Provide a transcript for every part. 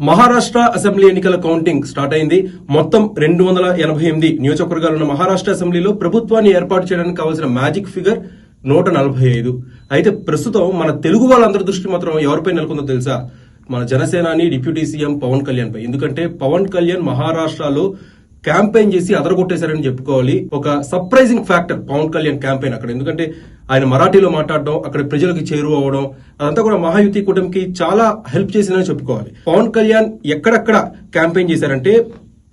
Maharashtra assembly ఎన్నికల counting start అయింది. మొత్తం రెండు వందల ఎనభై ఎనిమిది నియోజకవర్గాలున్న మహారాష్ట్ర అసెంబ్లీలో ప్రభుత్వాన్ని ఏర్పాటు చేయడానికి కావాల్సిన మ్యాజిక్ ఫిగర్ నూట నలభై ఐదు. అయితే ప్రస్తుతం మన తెలుగు వాళ్ళందరి దృష్టి మాత్రం ఎవరిపై నెలకొందో తెలుసా? మన జనసేనాని డిప్యూటీ సీఎం పవన్ కళ్యాణ్ పై ఎందుకంటే పవన్ కళ్యాణ్ మహారాష్ట్రలో క్యాంపెయిన్ చేసి అదరగొట్టేశారని చెప్పుకోవాలి. ఒక surprising factor Pawan Kalyan campaign అక్కడ. ఎందుకంటే ఆయన మరాఠీలో మాట్లాడడం అక్కడ ప్రజలకు చేరువ అవడం అదంతా కూడా మహాయుతి కూటమికి చాలా హెల్ప్ చేసిందని చెప్పుకోవాలి. పవన్ కళ్యాణ్ ఎక్కడెక్కడ క్యాంపెయిన్ చేశారంటే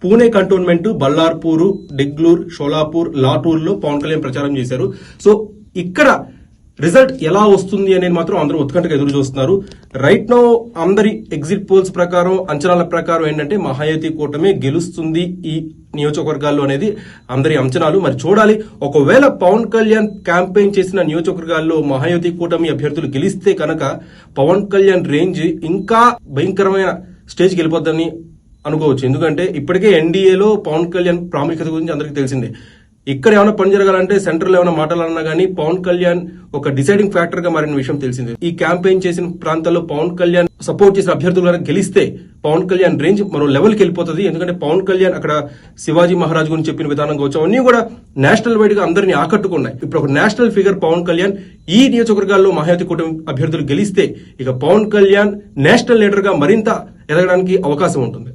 పూణే కంటోన్మెంట్ బల్లార్పూర్ డిగ్లూర్ షోలాపూర్ లాటూర్లో పవన్ కళ్యాణ్ ప్రచారం చేశారు. సో ఇక్కడ రిజల్ట్ ఎలా వస్తుంది అనేది మాత్రం అందరూ ఉత్కంఠగా ఎదురు చూస్తున్నారు. రైట్ నో అందరి ఎగ్జిట్ పోల్స్ ప్రకారం అంచనాల ప్రకారం ఏంటంటే మహాయతి కూటమి గెలుస్తుంది ఈ నియోజకవర్గాల్లో అనేది అందరి అంచనాలు. మరి చూడాలి ఒకవేళ పవన్ కళ్యాణ్ క్యాంపెయిన్ చేసిన నియోజకవర్గాల్లో మహాయతి కూటమి అభ్యర్థులు గెలిస్తే కనుక పవన్ కళ్యాణ్ రేంజ్ ఇంకా భయంకరమైన స్టేజ్కి వెళ్ళిపోద్దని అనుకోవచ్చు. ఎందుకంటే ఇప్పటికే ఎన్డీఏలో పవన్ కళ్యాణ్ ప్రాముఖ్యత గురించి అందరికీ తెలిసిందే. ఇక్కడ ఏమైనా పని జరగాలంటే సెంట్రల్ ఏమైనా మాట్లాడాలన్నా కానీ పవన్ కళ్యాణ్ ఒక డిసైడింగ్ ఫ్యాక్టర్గా మారిన విషయం తెలిసింది. ఈ క్యాంపెయిన్ చేసిన ప్రాంతాల్లో పవన్ కళ్యాణ్ సపోర్ట్ చేసిన అభ్యర్థులు కనుక గెలిస్తే పవన్ కళ్యాణ్ రేంజ్ మరో లెవెల్కి వెళ్ళిపోతుంది. ఎందుకంటే పవన్ కళ్యాణ్ అక్కడ శివాజీ మహారాజ్ గురించి చెప్పిన విధానం కావచ్చు అవన్నీ కూడా నేషనల్ వైడ్గా అందరినీ ఆకట్టుకున్నాయి. ఇప్పుడు ఒక నేషనల్ ఫిగర్ పవన్ కళ్యాణ్ ఈ నియోజకవర్గాల్లో మహాయతి కూటమి అభ్యర్థులు గెలిస్తే ఇక పవన్ కళ్యాణ్ నేషనల్ లీడర్గా మరింత ఎదగడానికి అవకాశం ఉంటుంది.